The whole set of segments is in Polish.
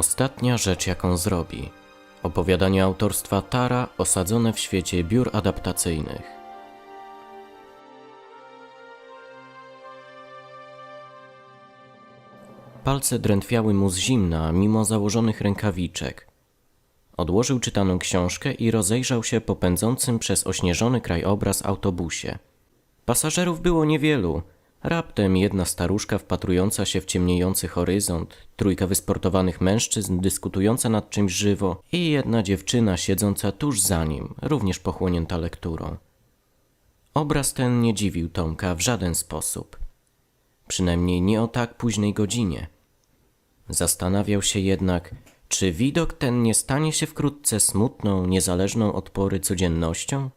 Ostatnia rzecz, jaką zrobi. Opowiadanie autorstwa Tara osadzone w świecie biur adaptacyjnych. Palce drętwiały mu z zimna, mimo założonych rękawiczek. Odłożył czytaną książkę i rozejrzał się po pędzącym przez ośnieżony krajobraz autobusie. Pasażerów było niewielu. Raptem jedna staruszka wpatrująca się w ciemniejący horyzont, trójka wysportowanych mężczyzn dyskutująca nad czymś żywo i jedna dziewczyna siedząca tuż za nim, również pochłonięta lekturą. Obraz ten nie dziwił Tomka w żaden sposób. Przynajmniej nie o tak późnej godzinie. Zastanawiał się jednak, czy widok ten nie stanie się wkrótce smutną, niezależną od pory codziennością?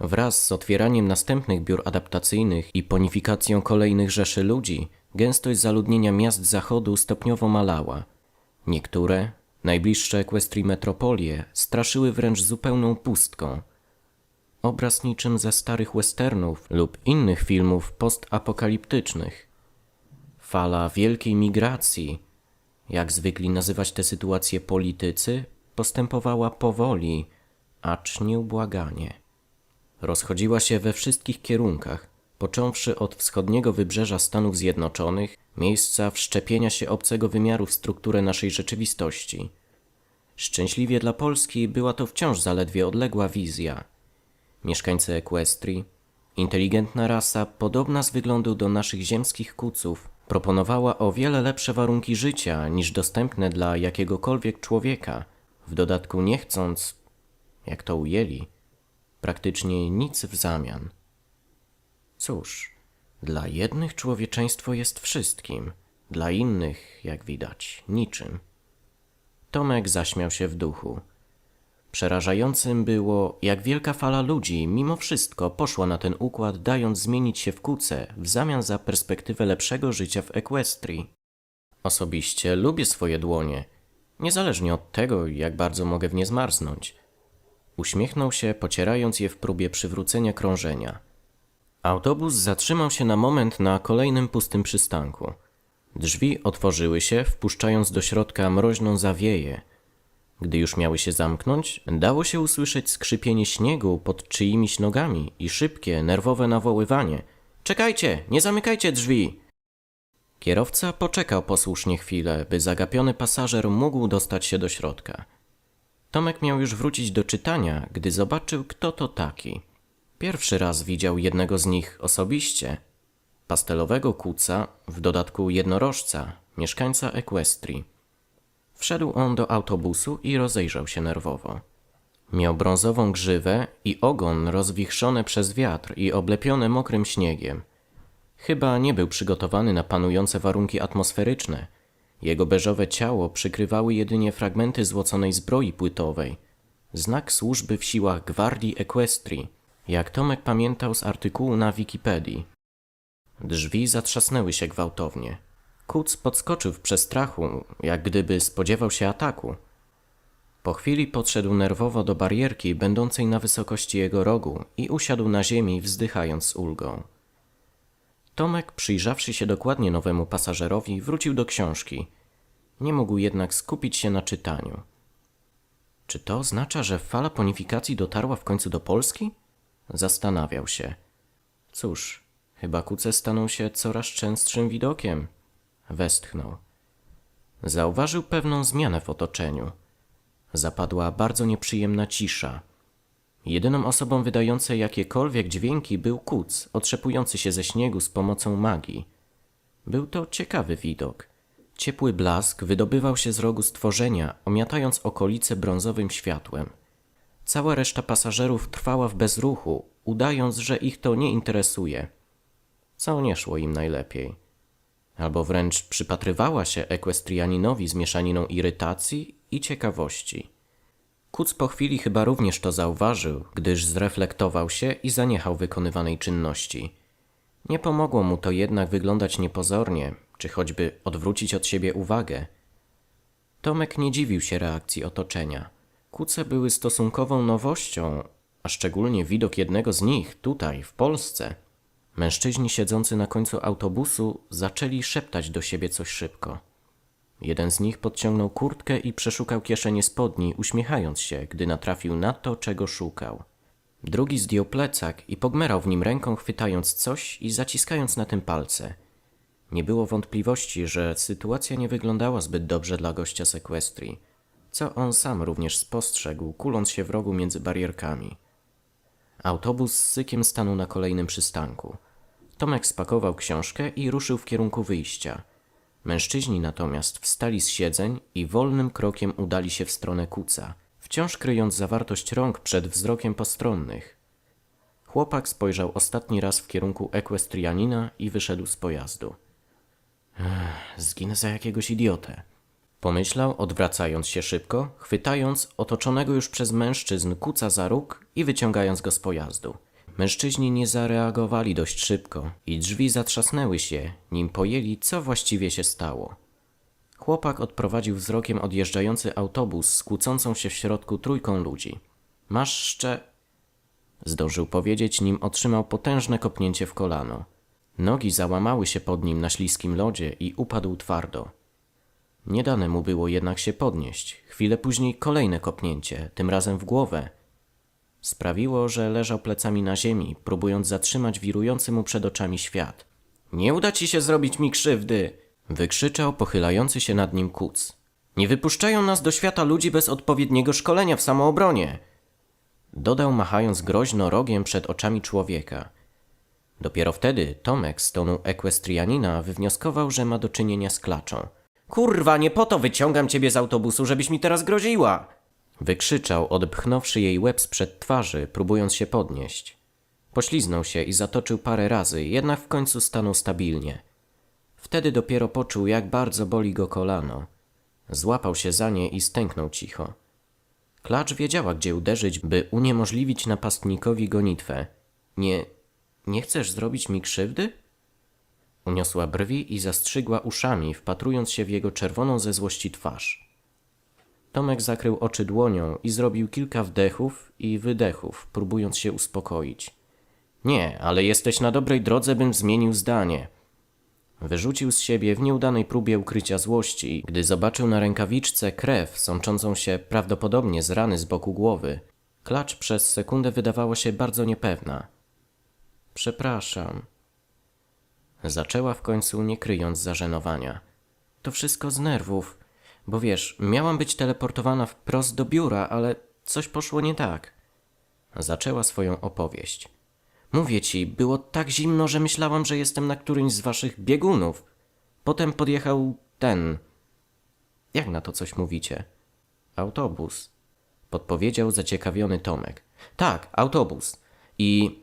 Wraz z otwieraniem następnych biur adaptacyjnych i ponifikacją kolejnych rzeszy ludzi, gęstość zaludnienia miast zachodu stopniowo malała. Niektóre, najbliższe Equestrii metropolie, straszyły wręcz zupełną pustką. Obraz niczym ze starych westernów lub innych filmów postapokaliptycznych. Fala wielkiej migracji, jak zwykli nazywać tę sytuację politycy, postępowała powoli, acz nieubłaganie rozchodziła się we wszystkich kierunkach, począwszy od wschodniego wybrzeża Stanów Zjednoczonych, miejsca wszczepienia się obcego wymiaru w strukturę naszej rzeczywistości. Szczęśliwie dla Polski była to wciąż zaledwie odległa wizja. Mieszkańcy Equestrii, inteligentna rasa, podobna z wyglądu do naszych ziemskich kuców, proponowała o wiele lepsze warunki życia niż dostępne dla jakiegokolwiek człowieka, w dodatku nie chcąc, jak to ujęli, praktycznie nic w zamian. Cóż, dla jednych człowieczeństwo jest wszystkim, dla innych, jak widać, niczym. Tomek zaśmiał się w duchu. Przerażającym było, jak wielka fala ludzi mimo wszystko poszła na ten układ, dając zmienić się w kuce w zamian za perspektywę lepszego życia w Equestrii. Osobiście lubię swoje dłonie, niezależnie od tego, jak bardzo mogę w nie zmarznąć. Uśmiechnął się, pocierając je w próbie przywrócenia krążenia. Autobus zatrzymał się na moment na kolejnym pustym przystanku. Drzwi otworzyły się, wpuszczając do środka mroźną zawieję. Gdy już miały się zamknąć, dało się usłyszeć skrzypienie śniegu pod czyimiś nogami i szybkie, nerwowe nawoływanie. Czekajcie, nie zamykajcie drzwi! Kierowca poczekał posłusznie chwilę, by zagapiony pasażer mógł dostać się do środka. Tomek miał już wrócić do czytania, gdy zobaczył, kto to taki. Pierwszy raz widział jednego z nich osobiście. Pastelowego kuca, w dodatku jednorożca, mieszkańca Equestrii. Wszedł on do autobusu i rozejrzał się nerwowo. Miał brązową grzywę i ogon rozwichrzone przez wiatr i oblepione mokrym śniegiem. Chyba nie był przygotowany na panujące warunki atmosferyczne – jego beżowe ciało przykrywały jedynie fragmenty złoconej zbroi płytowej. Znak służby w siłach Gwardii Equestrii, jak Tomek pamiętał z artykułu na Wikipedii. Drzwi zatrzasnęły się gwałtownie. Kuc podskoczył w przestrachu, jak gdyby spodziewał się ataku. Po chwili podszedł nerwowo do barierki będącej na wysokości jego rogu i usiadł na ziemi, wzdychając z ulgą. Tomek, przyjrzawszy się dokładnie nowemu pasażerowi, wrócił do książki. Nie mógł jednak skupić się na czytaniu. Czy to oznacza, że fala ponifikacji dotarła w końcu do Polski? Zastanawiał się. Cóż, chyba kuce staną się coraz częstszym widokiem. Westchnął. Zauważył pewną zmianę w otoczeniu. Zapadła bardzo nieprzyjemna cisza. Jedyną osobą wydającej jakiekolwiek dźwięki był kuc, otrzepujący się ze śniegu z pomocą magii. Był to ciekawy widok. Ciepły blask wydobywał się z rogu stworzenia, omiatając okolice brązowym światłem. Cała reszta pasażerów trwała w bezruchu, udając, że ich to nie interesuje. Co nie szło im najlepiej. Albo wręcz przypatrywała się ekwestrianinowi z mieszaniną irytacji i ciekawości. Kuc po chwili chyba również to zauważył, gdyż zreflektował się i zaniechał wykonywanej czynności. Nie pomogło mu to jednak wyglądać niepozornie, czy choćby odwrócić od siebie uwagę. Tomek nie dziwił się reakcji otoczenia. Kuce były stosunkową nowością, a szczególnie widok jednego z nich tutaj, w Polsce. Mężczyźni siedzący na końcu autobusu zaczęli szeptać do siebie coś szybko. Jeden z nich podciągnął kurtkę i przeszukał kieszenie spodni, uśmiechając się, gdy natrafił na to, czego szukał. Drugi zdjął plecak i pogmerał w nim ręką, chwytając coś i zaciskając na tym palce. Nie było wątpliwości, że sytuacja nie wyglądała zbyt dobrze dla gościa sekwestrii, co on sam również spostrzegł, kuląc się w rogu między barierkami. Autobus z sykiem stanął na kolejnym przystanku. Tomek spakował książkę i ruszył w kierunku wyjścia. Mężczyźni natomiast wstali z siedzeń i wolnym krokiem udali się w stronę kuca, wciąż kryjąc zawartość rąk przed wzrokiem postronnych. Chłopak spojrzał ostatni raz w kierunku ekwestrianina i wyszedł z pojazdu. Ech, zginę za jakiegoś idiotę. Pomyślał, odwracając się szybko, chwytając otoczonego już przez mężczyzn kuca za róg i wyciągając go z pojazdu. Mężczyźni nie zareagowali dość szybko i drzwi zatrzasnęły się, nim pojęli, co właściwie się stało. Chłopak odprowadził wzrokiem odjeżdżający autobus z kłócącą się w środku trójką ludzi. Masz szcze... Zdążył powiedzieć, nim otrzymał potężne kopnięcie w kolano. Nogi załamały się pod nim na śliskim lodzie i upadł twardo. Nie dane mu było jednak się podnieść. Chwilę później kolejne kopnięcie, tym razem w głowę. Sprawiło, że leżał plecami na ziemi, próbując zatrzymać wirujący mu przed oczami świat. Nie uda ci się zrobić mi krzywdy! Wykrzyczał, pochylający się nad nim kuc. Nie wypuszczają nas do świata ludzi bez odpowiedniego szkolenia w samoobronie! Dodał, machając groźno rogiem przed oczami człowieka. Dopiero wtedy Tomek z tonu ekwestrianina wywnioskował, że ma do czynienia z klaczą. Kurwa, nie po to wyciągam ciebie z autobusu, żebyś mi teraz groziła! Wykrzyczał, odpchnąwszy jej łeb sprzed twarzy, próbując się podnieść. Pośliznął się i zatoczył parę razy, jednak w końcu stanął stabilnie. Wtedy dopiero poczuł, jak bardzo boli go kolano. Złapał się za nie i stęknął cicho. Klacz wiedziała, gdzie uderzyć, by uniemożliwić napastnikowi gonitwę. Nie, nie chcesz zrobić mi krzywdy? Uniosła brwi i zastrzygła uszami, wpatrując się w jego czerwoną ze złości twarz. Tomek zakrył oczy dłonią i zrobił kilka wdechów i wydechów, próbując się uspokoić. Nie, ale jesteś na dobrej drodze, bym zmienił zdanie. Wyrzucił z siebie w nieudanej próbie ukrycia złości, gdy zobaczył na rękawiczce krew sączącą się prawdopodobnie z rany z boku głowy. Klacz przez sekundę wydawała się bardzo niepewna. Przepraszam. Zaczęła w końcu, nie kryjąc zażenowania. To wszystko z nerwów, bo wiesz, miałam być teleportowana wprost do biura, ale coś poszło nie tak. Zaczęła swoją opowieść. Mówię ci, było tak zimno, że myślałam, że jestem na którymś z waszych biegunów. Potem podjechał ten. Jak na to coś mówicie? Autobus. Podpowiedział zaciekawiony Tomek. Tak, autobus. I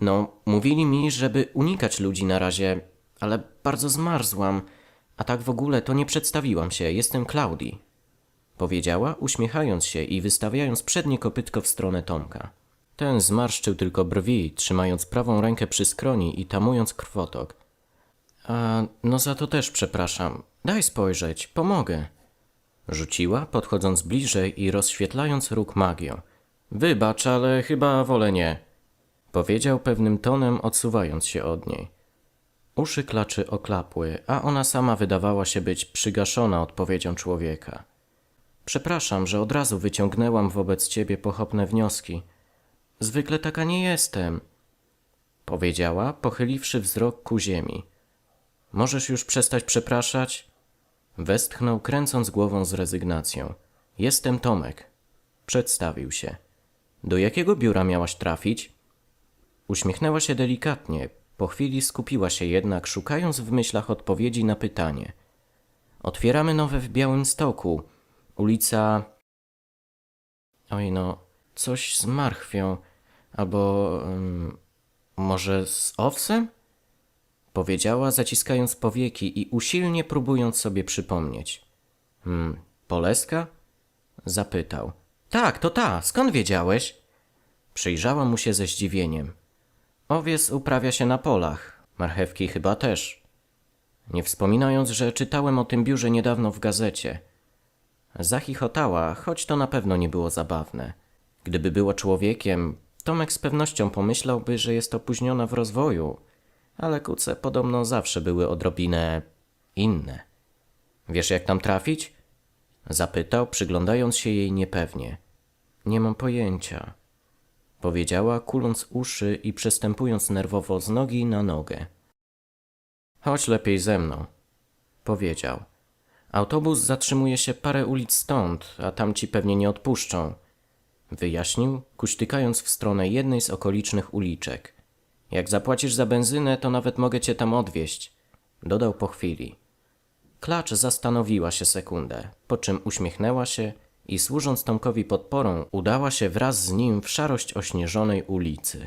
no, mówili mi, żeby unikać ludzi na razie, ale bardzo zmarzłam. A tak w ogóle to nie przedstawiłam się, jestem Klaudii. Powiedziała, uśmiechając się i wystawiając przednie kopytko w stronę Tomka. Ten zmarszczył tylko brwi, trzymając prawą rękę przy skroni i tamując krwotok. A no za to też przepraszam. Daj spojrzeć, pomogę. Rzuciła, podchodząc bliżej i rozświetlając róg magią. Wybacz, ale chyba wolę nie. Powiedział pewnym tonem, odsuwając się od niej. Uszy klaczy oklapły, a ona sama wydawała się być przygaszona odpowiedzią człowieka. Przepraszam, że od razu wyciągnęłam wobec ciebie pochopne wnioski. Zwykle taka nie jestem, powiedziała, pochyliwszy wzrok ku ziemi. Możesz już przestać przepraszać? Westchnął, kręcąc głową z rezygnacją. Jestem Tomek. Przedstawił się. Do jakiego biura miałaś trafić? Uśmiechnęła się delikatnie, po chwili skupiła się jednak, szukając w myślach odpowiedzi na pytanie. Otwieramy nowe w Białym Stoku. Ulica. Oj no, coś z marchwią. Albo. Um, może z owsem? Powiedziała, zaciskając powieki i usilnie próbując sobie przypomnieć. Hmm, Poleska? Zapytał. Tak, to ta. Skąd wiedziałeś? Przyjrzała mu się ze zdziwieniem. Owies uprawia się na polach, marchewki chyba też. Nie wspominając, że czytałem o tym biurze niedawno w gazecie. Zachichotała, choć to na pewno nie było zabawne. Gdyby była człowiekiem, Tomek z pewnością pomyślałby, że jest opóźniona w rozwoju, ale kuce podobno zawsze były odrobinę inne. Wiesz, jak tam trafić? Zapytał, przyglądając się jej niepewnie. Nie mam pojęcia, powiedziała, kuląc uszy i przestępując nerwowo z nogi na nogę. Chodź lepiej ze mną, powiedział. Autobus zatrzymuje się parę ulic stąd, a tam ci pewnie nie odpuszczą. Wyjaśnił, kuśtykając w stronę jednej z okolicznych uliczek. Jak zapłacisz za benzynę, to nawet mogę cię tam odwieźć. Dodał po chwili. Klacz zastanowiła się sekundę, po czym uśmiechnęła się i służąc Tomkowi podporą, udała się wraz z nim w szarość ośnieżonej ulicy.